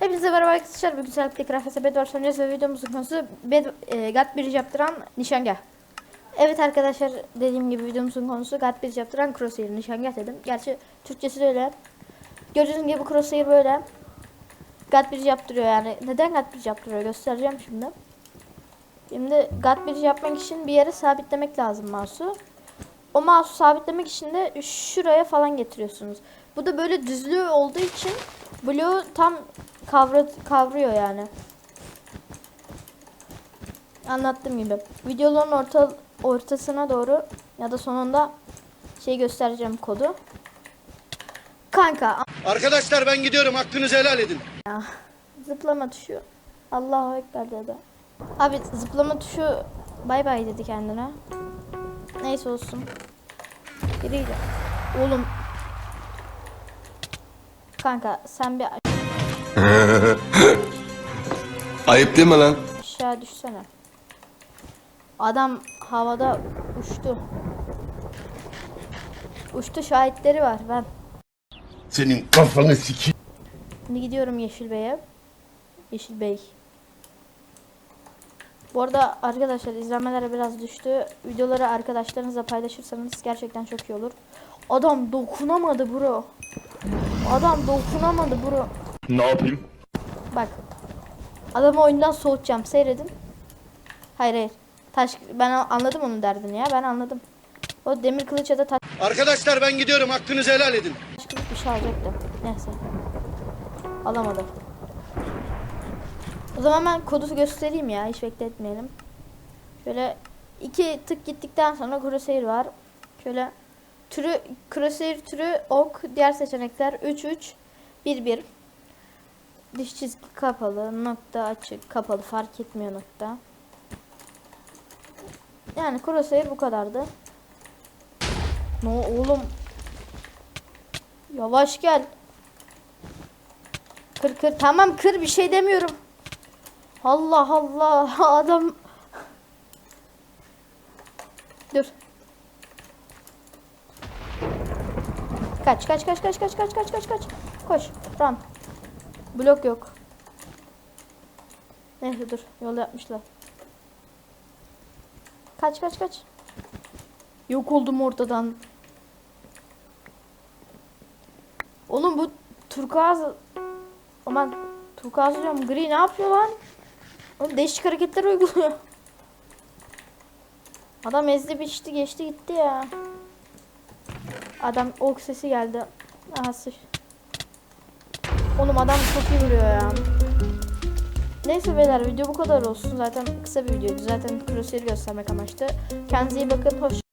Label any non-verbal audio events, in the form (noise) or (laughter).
Hepinize merhaba arkadaşlar. Bugün Serpil Craft Bed var ve videomuzun konusu Bed, e, Gat bir yaptıran nişangah. Evet arkadaşlar dediğim gibi videomuzun konusu Gat bir yaptıran crosshair nişangah dedim. Gerçi Türkçesi de öyle. Gördüğünüz gibi crosshair böyle. Gat bir yaptırıyor yani. Neden Gat bir yaptırıyor göstereceğim şimdi. Şimdi Gat bir yapmak için bir yere sabitlemek lazım mouse'u. O mouse'u sabitlemek için de şuraya falan getiriyorsunuz. Bu da böyle düzlüğü olduğu için bloğu tam kavra kavruyor yani. Anlattığım gibi. Videoların orta ortasına doğru ya da sonunda şey göstereceğim kodu. Kanka Arkadaşlar ben gidiyorum hakkınızı helal edin. ya, zıplama tuşu. Allahu ekber dedi. Abi zıplama tuşu bay bay dedi kendine. Neyse olsun. Biriydi. Oğlum. Kanka sen bir (laughs) Ayıp değil mi lan? aşağı düşsene. Adam havada uçtu. Uçtu şahitleri var ben. Senin kafanı siki. Şimdi gidiyorum Yeşil Bey'e. Yeşil Bey. Bu arada arkadaşlar izlenmeler biraz düştü. Videoları arkadaşlarınızla paylaşırsanız gerçekten çok iyi olur. Adam dokunamadı bro. Adam dokunamadı bro. Ne yapayım? Bak. Adamı oyundan soğutacağım. Seyredin. Hayır hayır. Taş ben anladım onun derdini ya. Ben anladım. O demir kılıç ya da taş Arkadaşlar ben gidiyorum hakkınızı helal edin. kılıç bir şey alacaktım. Neyse. Alamadım. O zaman ben kodu göstereyim ya. Hiç bekletmeyelim. Şöyle iki tık gittikten sonra crosshair var. Şöyle türü crosshair türü ok. Diğer seçenekler 3 3 1 1. Diş çizgi kapalı, nokta açık, kapalı fark etmiyor nokta. Yani crosshair bu kadardı. No oğlum. Yavaş gel. Kır kır tamam kır bir şey demiyorum. Allah Allah (laughs) adam. Dur. Kaç kaç kaç kaç kaç kaç kaç kaç kaç. Koş. Run. Blok yok. Neyse dur. Yol yapmışlar. Kaç kaç kaç. Yok oldum ortadan. Oğlum bu turkuaz Aman turkuaz diyorum gri ne yapıyor lan? Oğlum değişik hareketler uyguluyor. Adam ezdi biçti geçti gitti ya. Adam ok sesi geldi. Aha sıç. Oğlum adam çok iyi vuruyor ya. Neyse beyler video bu kadar olsun. Zaten kısa bir videoydu. Zaten crosshair göstermek amaçlı. Kendinize iyi bakın. Hoş